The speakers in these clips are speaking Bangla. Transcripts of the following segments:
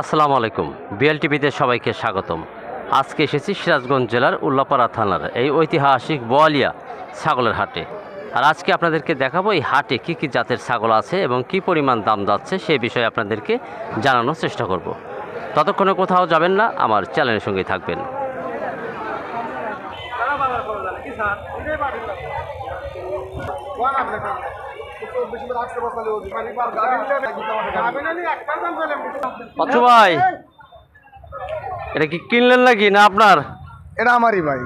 আসসালামু আলাইকুম। বিএলটিভিতে সবাইকে স্বাগতম। আজকে এসেছি সিরাজগঞ্জ জেলার উল্লাপাড়া থানার এই ঐতিহাসিক বোয়ালিয়া ছাগলের হাটে। আর আজকে আপনাদেরকে দেখাবো এই হাটে কী কী জাতের ছাগল আছে এবং কি পরিমাণ দাম যাচ্ছে সেই বিষয়ে আপনাদেরকে জানানোর চেষ্টা করব। ততক্ষণে কোথাও যাবেন না, আমার চ্যানেলের সঙ্গেই থাকবেন। পাচ্ছু ভাই এটা কি কিনলেন নাকি না আপনার? এটা আমারই ভাই।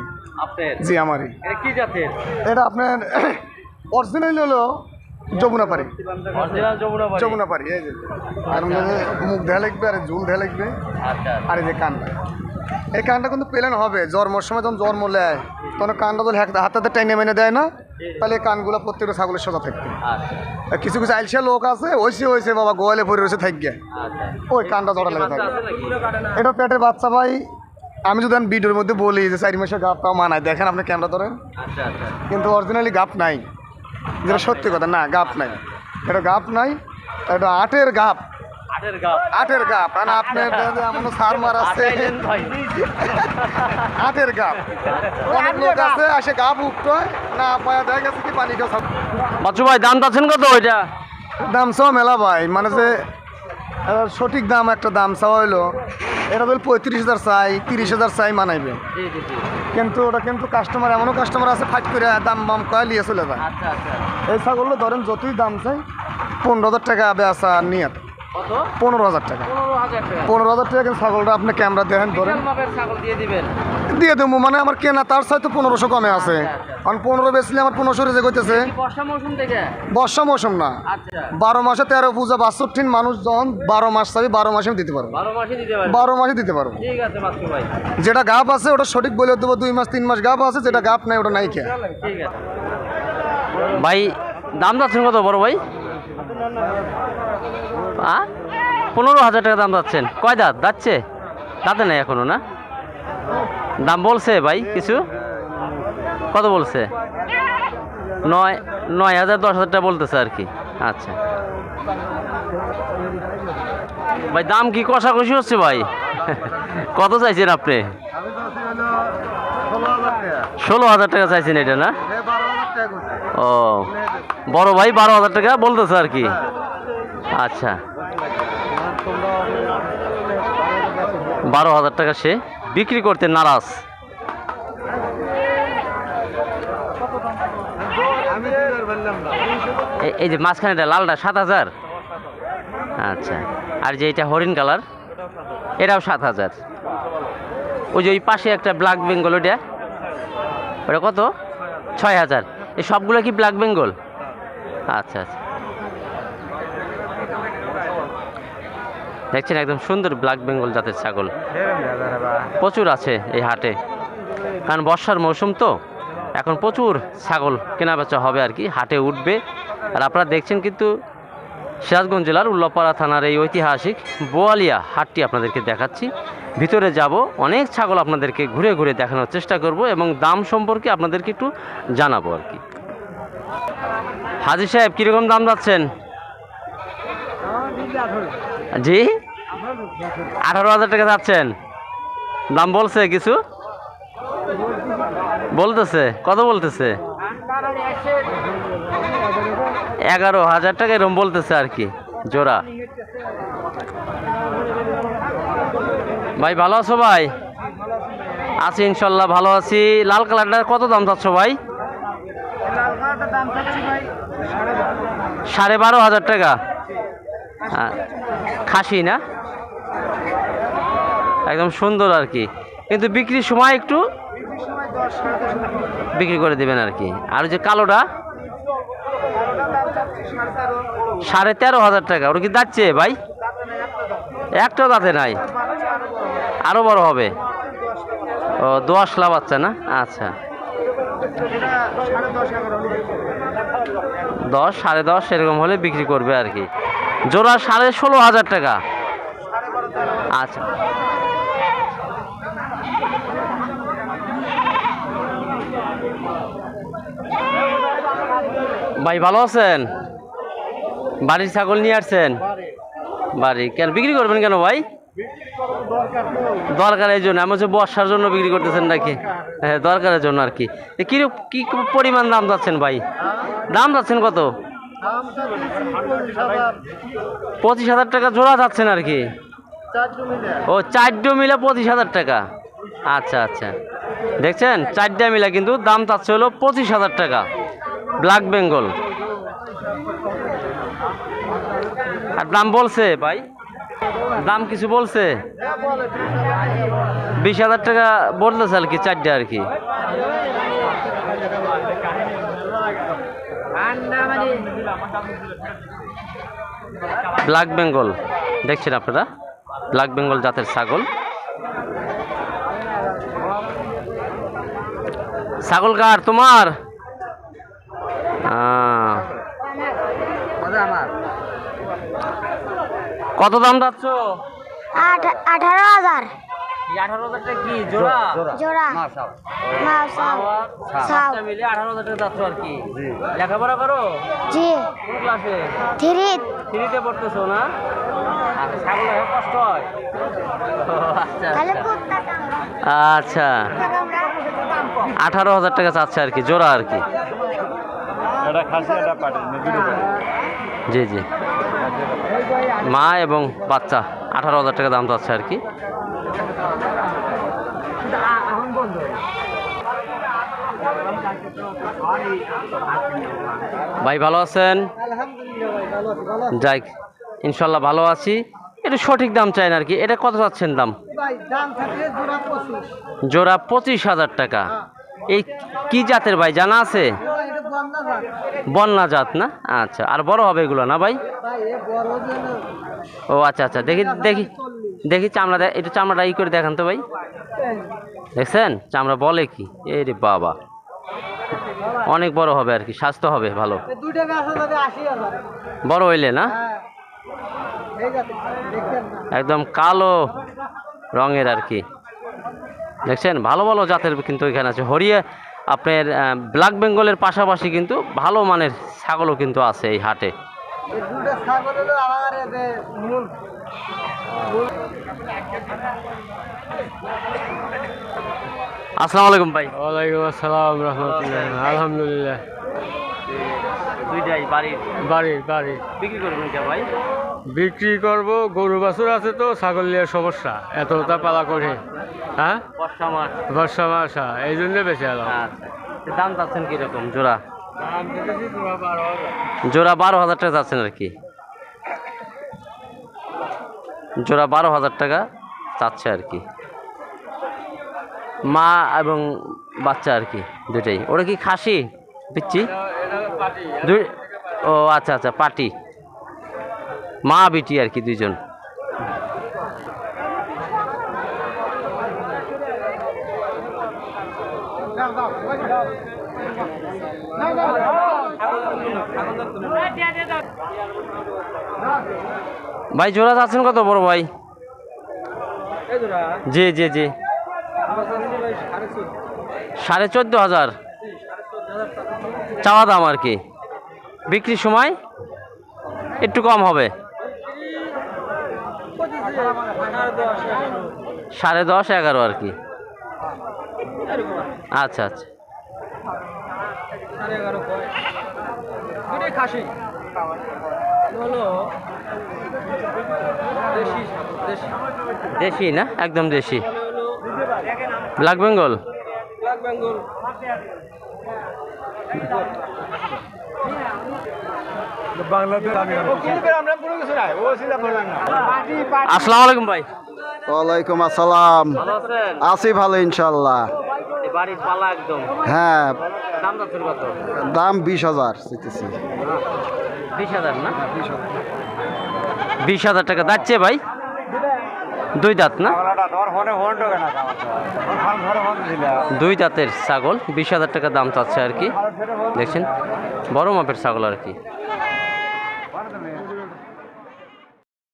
আপনার? জি আমারই। এটা কি জাতের? এটা আপনার অরিজিনাল হলো যমুনা পারি যমুনা পারি এই যে। আর মুখ ঢেলে লিখবে আর ঝুল লিখবে আচ্ছা। আর এই যে কানটা। এই কানটা কিন্তু পেলেন হবে জন্মর সময় যখন জন্ম নেয় তখন কানটা তো হাতে হাতে টাইনে মেনে দেয় না। তাহলে কানগুলো প্রত্যেকটা ছাগলের সোজা থাকবে। আচ্ছা। কিছু কিছু আইসা লোক আছে ওইসে ওইসে বাবা গোয়ালে পরে রয়েছে থাকবে আচ্ছা। ওই কানটা জড়া লেগে থাকে এটা পেটের বাচ্চা ভাই আমি যদি ভিডিওর মধ্যে বলি যে চারি মাসের গাপটাও মানায়। দেখেন আপনি ক্যামেরা ধরেন। আচ্ছা কিন্তু অরিজিনালি গাপ নাই। যেটা সত্যি কথা না গাপ নাই। এটা গাপ নাই এটা আটের গাপ। আটের গাপ। মানে আপনার এমন সার মার আছে আটের গাপ। অনেক লোক আছে আসে গাপ উঠতো না পায়া দেখা গেছে কি পানি খাওয়া বাচ্চু ভাই দাম চাচ্ছেন কত ওইটা? দাম চাও মেলা ভাই মানে যে সঠিক দাম একটা দাম চাওয়া হইল এটা বল পঁয়ত্রিশ হাজার চাই তিরিশ হাজার চাই মানাইবে। কিন্তু ওটা কিন্তু কাস্টমার এমনও কাস্টমার আছে ফাইট করে দাম বাম কয়ে নিয়ে চলে যায়। আচ্ছা আচ্ছা। এই ছাগলগুলো ধরেন যতই দাম চাই পনেরো হাজার টাকা বেচা নিয়ে পনেরো হাজার টাকা। পনেরো হাজার টাকা। কিন্তু ছাগলটা আপনি ক্যামেরা দেখেন ধরেন। দিয়ে দিবেন। দিয়ে দেবো মানে আমার কেনা তার সাথে পনেরোশো কমে আছে। কারণ পনেরো বেচলে আমার পনেরোশো রেজে করতেছে বর্ষা মৌসুম থেকে? বর্ষা মৌসুম না। আচ্ছা। বারো মাসে তেরো পূজা বাষট্টি মানুষ যখন বারো মাস চাবি বারো মাসে দিতে পারব। বারো মাসে দিতে পারব। ঠিক আছে বাচ্চু ভাই। যেটা গাপ আছে ওটা সঠিক বলে দেবো দুই মাস তিন মাস গাপ আছে যেটা গাপ নাই ওটা নাই খেয়ে ভাই দাম যাচ্ছেন কত বড় ভাই? আ? পনেরো হাজার টাকা দাম যাচ্ছেন। কয় দাঁত? যাচ্ছে? দাঁতে নেই এখনও না? দাম বলছে ভাই কিছু? কত বলছে? নয় নয় হাজার দশ হাজার টাকা বলতেছে আর কি। আচ্ছা। ভাই দাম কি কষাকষি হচ্ছে ভাই? কত চাইছেন আপনি? ষোলো হাজার টাকা চাইছেন এটা না? ও। বড় ভাই বারো হাজার টাকা বলতেছে আর কি। আচ্ছা। বারো হাজার টাকা সে বিক্রি করতে নারাজ। এই যে মাঝখানেটা, লালটা সাত হাজার? আচ্ছা। আর যে এটা হরিণ কালার, এটাও সাত হাজার। ওই যে ওই পাশে একটা ব্ল্যাক বেঙ্গল ওটা ওটা কত? ছয় হাজার। এই সবগুলো কি ব্ল্যাক বেঙ্গল? আচ্ছা আচ্ছা। দেখছেন একদম সুন্দর ব্ল্যাক বেঙ্গল জাতের ছাগল। প্রচুর আছে এই হাটে। কারণ বর্ষার মৌসুম তো, এখন প্রচুর ছাগল কেনা বেচা হবে আর কি, হাটে উঠবে। আর আপনারা দেখছেন কিন্তু সিরাজগঞ্জ জেলার উল্লাপাড়া থানার এই ঐতিহাসিক বোয়ালিয়া হাটটি আপনাদেরকে দেখাচ্ছি। ভিতরে যাব, অনেক ছাগল আপনাদেরকে ঘুরে ঘুরে দেখানোর চেষ্টা করব এবং দাম সম্পর্কে আপনাদেরকে একটু জানাব আর কি। হাজি সাহেব, কীরকম দাম যাচ্ছেন? জি? আঠারো হাজার টাকা যাচ্ছেন। দাম বলছে কিছু? বলতেছে, কত বলতেছে? এগারো হাজার টাকা এরকম বলতেছে আর কি, জোড়া। ভাই, ভালো আছো ভাই? আছি ইনশাল্লাহ, ভালো আছি। লাল কালারটার কত দাম চাচ্ছ ভাই? সাড়ে বারো হাজার টাকা। হ্যাঁ, খাসি না? একদম সুন্দর আর কি। কিন্তু বিক্রির সময় একটু বিক্রি করে দেবেন আর কি। আর যে কালোটা? সাড়ে তেরো হাজার টাকা। ওটা কি যাচ্ছে ভাই? একটাও দাঁতে নাই। আরও বড় হবে। ও দশ লাভ বাচ্চা না? আচ্ছা। দশ, সাড়ে দশ এরকম হলে বিক্রি করবে আর কি। জোড়া সাড়ে ষোলো হাজার টাকা। আচ্ছা। ভাই, ভালো আছেন? বাড়ির ছাগল নিয়ে আসছেন? বাড়ি। কেন, বিক্রি করবেন কেন ভাই? দরকার এই জন্য, আমি হচ্ছে বর্ষার জন্য বিক্রি করতেছেন নাকি? হ্যাঁ দরকারের জন্য আর কি। এ কি কি পরিমাণ দাম যাচ্ছেন ভাই? দাম যাচ্ছেন কত? পঁচিশ হাজার টাকা জোড়া যাচ্ছেন আর কি? ও, চারটে মিলে পঁচিশ হাজার টাকা। আচ্ছা আচ্ছা। দেখছেন? চারটে মিলে কিন্তু দাম চাচ্ছে হলো পঁচিশ হাজার টাকা। ব্ল্যাক বেঙ্গল আর দাম বলছে ভাই? দাম কিছু বলছে? বিশ হাজার টাকা বলতেছে আর কি, চারটে আর কি। ব্ল্যাক বেঙ্গল দেখছেন আপনারা? ব্ল্যাক বেঙ্গল জাতের ছাগল। ছাগল কার? তোমার? কত দাম যাচ্ছ? আঠারো হাজার। আঠারো হাজার টাকা কি জোড়া? জোড়া। মিলে আঠারো হাজার টাকা যাচ্ছ আর কি। লেখাপড়া করো? জি। কোন ক্লাসে? থ্রি। থ্রিতে পড়তেছো না? আর কষ্ট হয়। ও, আচ্ছা। আচ্ছা। আঠারো হাজার টাকা চাচ্ছে আর কি জোড়া আর কি। জি জি। মা এবং বাচ্চা, আঠারো হাজার টাকা দাম চাচ্ছে আর কি। ভাই, ভালো আছেন? যাই, ইনশাল্লাহ ভালো আছি। একটু সঠিক দাম চাই না আর কি, এটা কত চাচ্ছেন দাম? জোড়া পঁচিশ হাজার টাকা। এই কি জাতের ভাই, জানা আছে? বন্যা জাত না? আচ্ছা আর বড় হবে এগুলো না ভাই? ও আচ্ছা আচ্ছা দেখি দেখি দেখি চামড়া একটু চামড়াটা ই করে দেখান তো ভাই। দেখছেন? চামড়া বলে কি? এই রে বাবা। অনেক বড় হবে আর কি, স্বাস্থ্য হবে ভালো। বড় হইলে না? একদম কালো রঙের আর কি। দেখছেন? ভালো ভালো জাতের কিন্তু এখানে আছে। হরিয়া আপনার ব্ল্যাক বেঙ্গলের পাশাপাশি কিন্তু ভালো মানের ছাগলও কিন্তু আছে এই হাটে। আসসালামু আলাইকুম ভাই। ওয়ালাইকুম আসসালাম রহমতুল্লাহ। আলহামদুলিল্লাহ। দুইটাই বাড়ির? বাড়ি বাড়ি বিক্রি করবেন কে ভাই? বিক্রি করব গরু বাছুর আছে তো ছাগল সমস্যা। এতটা পালা করে। হ্যাঁ? বর্ষা মাস। বর্ষা মাস হ্যাঁ, এই জন্য বেশি এলাম আচ্ছা দাম চাচ্ছেন কীরকম জোড়া? জোড়া বারো হাজার টাকা চাচ্ছেন আর কি? জোড়া বারো হাজার টাকা চাচ্ছে আর কি। মা এবং বাচ্চা আর কি দুটাই ওরা কি খাসি পিচ্ছি দুই ও আচ্ছা আচ্ছা পাটি। মা, বিটি আর কি, দুইজন। ভাই, জোড়া আছেন কত, বড় ভাই? জি জি জি। সাড়ে চোদ্দ। হাজার। চাওয়া দাম আর কি। বিক্রির সময় একটু কম হবে। সাড়ে দশ এগারো আর কি। আচ্ছা আচ্ছা। দেশি না? একদম দেশি। ব্ল্যাক বেঙ্গল? আসসালামু আলাইকুম ভাই। ওয়ালাইকুম আসসালাম। আছি ভালো ইনশাল্লাহ হ্যাঁ। দাম যাচ্ছেন কত? দাম বিশ হাজার চাইতেছি। বিশ হাজার না? বিশ হাজার টাকা যাচ্ছে ভাই? দুই দাঁত না? দুই দাঁতের ছাগল বিশ হাজার টাকা দাম চাচ্ছে আর কি। দেখছেন? বড় মাপের ছাগল আর কি।